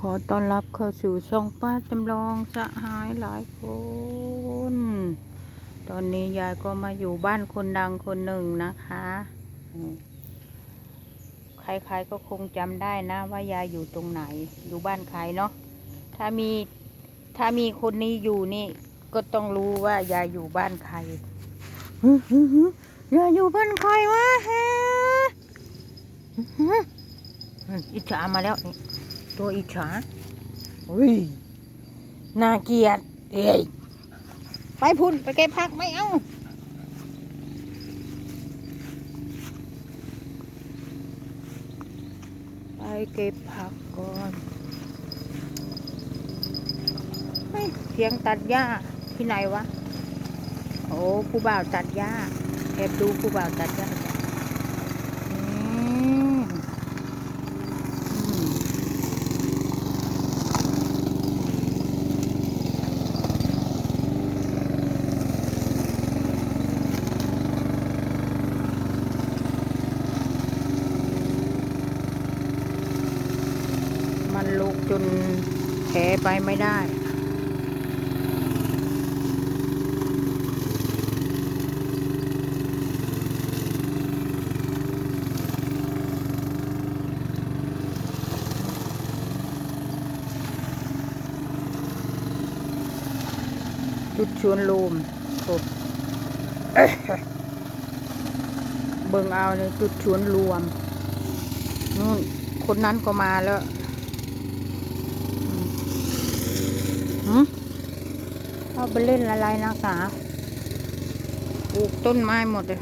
ขอต้อนรับเข้าสู่ช่องป้าจำลองสหายหลายคน ตอนนี้ยายก็มาอยู่บ้านคนดังคนหนึ่งนะคะ ใครๆก็คงจำได้นะว่ายายอยู่ตรงไหน อยู่บ้านใครเนาะ ถ้ามีถ้ามีคนนี้อยู่นี่ ก็ต้องรู้ว่ายายอยู่บ้านใครฮึฮึฮึยายอยู่บ้านใครวะฮะอิจฉามาแล้วนี่ ตัวอิจฉาอุ้ยน่าเกลียดเอ้ยไปพุ่นไปเก็บผักไม่เอาไปเก็บผักก่อนเฮ้ยเสียงตัดหญ้าที่ไหนวะ โอ้ผู้บ่าวตัดหญ้าแอบดูผู้บ่าวตัดหญ้าจ้ะอืมอืม มัน ลุกจนแผลไปไม่ได้จุดชวนลูมโอ้เบิ่งเอาเลยจุดชวนรวมนู่นคนนั้นก็มาแล้วหืมเข้าไปเล่นอะไรนะกาปลูกต้นไม้หมดเลย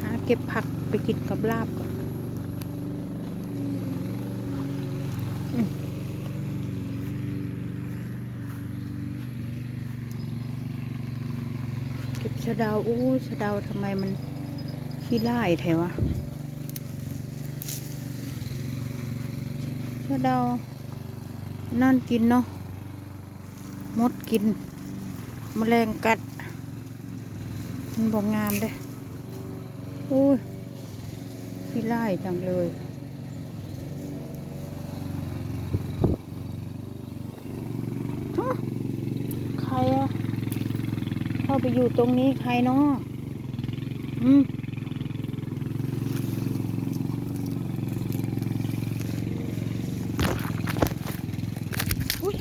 หาเก็บผักไปกินกับลาบก่อนอืมเก็บ สะเดาโอ้ยสะเดาทำไมมันขี้ไล่แถวะสะเดานั่นกินเนาะมดกินแมลงกัด มันบอกงามเด้โอ้ยพี่ไล่จังเลยฮะใครอะเข้าไปอยู่ตรงนี้ใครเนาะอืมอุ้ย